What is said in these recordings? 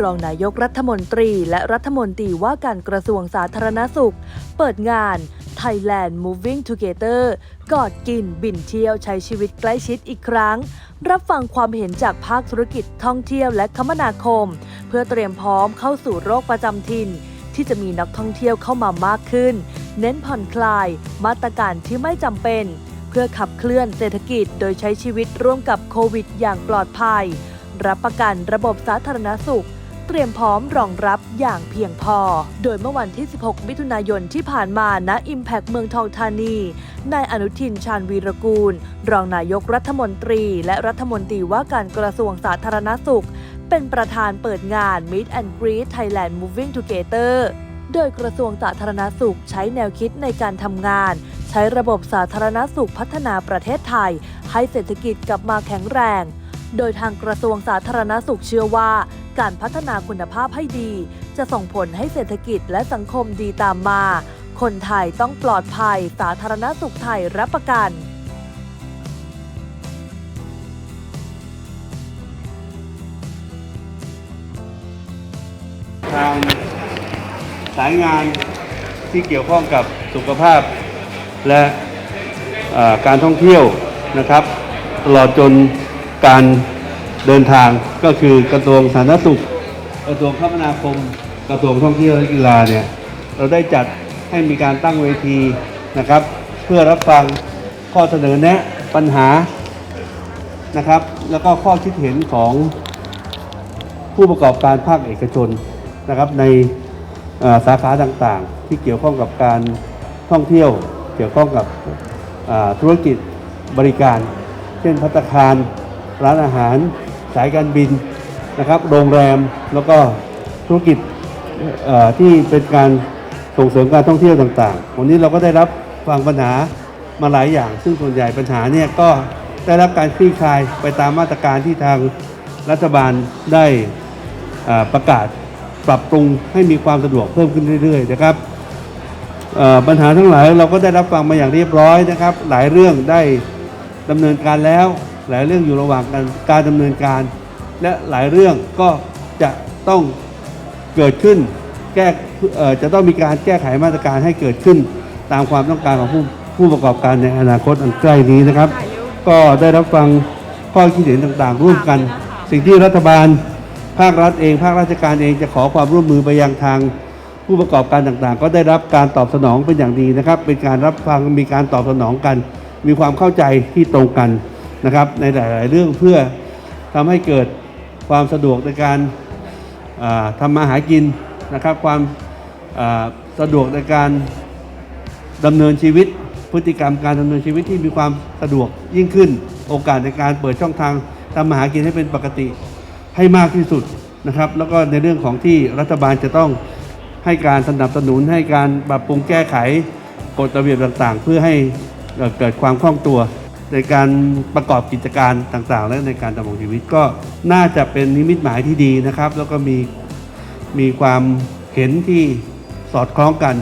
รองนายกรัฐมนตรีและรัฐมนตรีว่าการกระทรวงสาธารณสุข เปิดงาน Thailand Moving Together กอดกินบินเที่ยวใช้ชีวิตใกล้ชิดอีกครั้ง รับฟังความเห็นจากภาคธุรกิจท่องเที่ยวและคมนาคม เพื่อเตรียมพร้อมเข้าสู่โรคประจำถิ่น ที่จะมีนักท่องเที่ยวเข้ามามากขึ้น เน้นผ่อนคลาย มาตรการที่ไม่จำเป็น เพื่อขับเคลื่อนเศรษฐกิจโดยใช้ชีวิตร่วมกับโควิดอย่างปลอดภัย รับประกันระบบสาธารณสุข เตรียมพร้อมรองรับอย่างเพียงพอ โดยเมื่อวันที่ 16 มิถุนายนที่ผ่านมาณ Impact เมืองทองธานี นายอนุทินชาญวีรกูล รองนายกรัฐมนตรี และรัฐมนตรีว่าการกระทรวงสาธารณสุข เป็นประธานเปิดงาน Meet and Greet Thailand Moving Together โดยกระทรวงสาธารณสุขใช้แนวคิดในการทำงาน ใช้ระบบสาธารณสุขพัฒนาประเทศไทย ให้เศรษฐกิจกลับมาแข็งแรง โดยทางกระทรวงสาธารณสุขเชื่อว่า การพัฒนาคุณภาพให้ดี จะส่งผลให้เศรษฐกิจและสังคมดีตามมา คนไทยต้องปลอดภัย สาธารณสุขไทยรับประกันทางสายงานที่เกี่ยวข้องกับสุขภาพและการท่องเที่ยวนะครับ ตลอดจนการ เดินทางก็คือกระทรวงสาธารณสุข กระทรวงคมนาคม กระทรวงท่องเที่ยวและกีฬาเนี่ยเราได้จัดให้มีการตั้งเวทีนะครับ เพื่อรับฟังข้อเสนอแนะปัญหานะครับ แล้วก็ข้อคิดเห็นของผู้ประกอบการภาคเอกชนนะครับในสาขาต่างๆ ที่เกี่ยวข้องกับการท่องเที่ยว เกี่ยวข้องกับธุรกิจบริการ เช่นพัตคาร ร้านอาหาร สายการบินนะครับโรงแรมแล้วก็ธุรกิจที่เป็นการส่งเสริมการท่องเที่ยวต่างๆ วันนี้เราก็ได้รับฟังปัญหามาหลายอย่าง ซึ่งส่วนใหญ่ปัญหาเนี่ยก็ได้รับการคลี่คลายไปตามมาตรการที่ทางรัฐบาลได้ประกาศปรับปรุงให้มีความสะดวกเพิ่มขึ้นเรื่อยๆนะครับปัญหาทั้งหลายเราก็ได้รับฟังมาอย่างเรียบร้อยนะครับ หลายเรื่องได้ดำเนินการแล้ว หลายเรื่องอยู่ระหว่างการการดำเนินการ และหลายเรื่องก็จะต้องเกิดขึ้นแก้เอ่อจะต้องมีการแก้ไขมาตรการให้เกิดขึ้น ตามความต้องการของผู้ผู้ประกอบการในอนาคตอันใกล้นี้นะครับ ก็ได้รับฟังข้อคิดเห็นต่างๆ ร่วมกัน สิ่งที่รัฐบาลภาครัฐเอง ภาคราชการเองจะขอความร่วมมือไปยังทางผู้ประกอบการต่างๆ ก็ได้รับการตอบสนองเป็นอย่างดีนะครับ เป็นการรับฟังมีการตอบสนองกัน มีความเข้าใจที่ตรงกัน นะครับในหลาย ๆ เรื่องเพื่อทำให้เกิดความสะดวกในการอ่าทำมาหากินนะครับ ความสะดวกในการดำเนินชีวิต พฤติกรรมการดำเนินชีวิตที่มีความสะดวกยิ่งขึ้น โอกาสในการเปิดช่องทางทำมาหากินให้เป็นปกติให้มากที่สุดนะครับ แล้วก็ในเรื่องของที่รัฐบาลจะต้องให้การสนับสนุนให้การปรับปรุงแก้ไขกฎระเบียบต่าง ๆ เพื่อให้เกิดความคล่องตัว ในการประกอบกิจการต่างๆ และในการดำรงชีวิตก็น่าจะเป็นนิมิตหมายที่ดีนะครับ แล้วก็มีมีความเห็นที่สอดคล้องกัน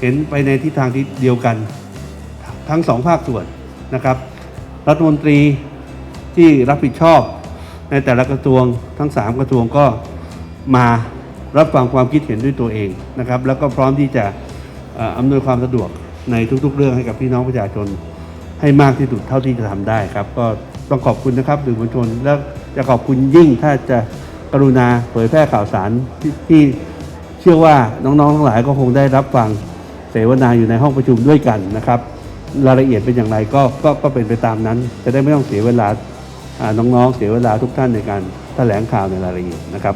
เห็นไปในทิศทางที่เดียวกัน ทั้งสองภาคส่วนนะครับ รัฐมนตรีที่รับผิดชอบในแต่ละกระทรวงทั้ง 3 กระทรวงก็มารับฟังความคิดเห็นด้วยตัวเองนะครับ แล้วก็พร้อมที่จะอำนวยความสะดวกในทุกๆ เรื่องให้กับพี่น้องประชาชน ให้มากที่สุดเท่าที่จะทำได้ครับ ก็ต้องขอบคุณนะครับสื่อมวลชน แล้วจะขอบคุณยิ่งถ้าจะกรุณาเผยแพร่ข่าวสารที่ทเชื่อว่าน้องๆทั้งหลายก็คงได้รับฟังเสวนาอยู่ในห้องประชุมด้วยกันนะครับรายละเอียดเป็นอย่างไรก็ก็ก็เป็นไปตามนั้น จะได้ไม่ต้องเสียเวลาอ่าน้องๆเสียเวลาทุกท่านในการแถลงข่าวในรายละเอียดนะครับ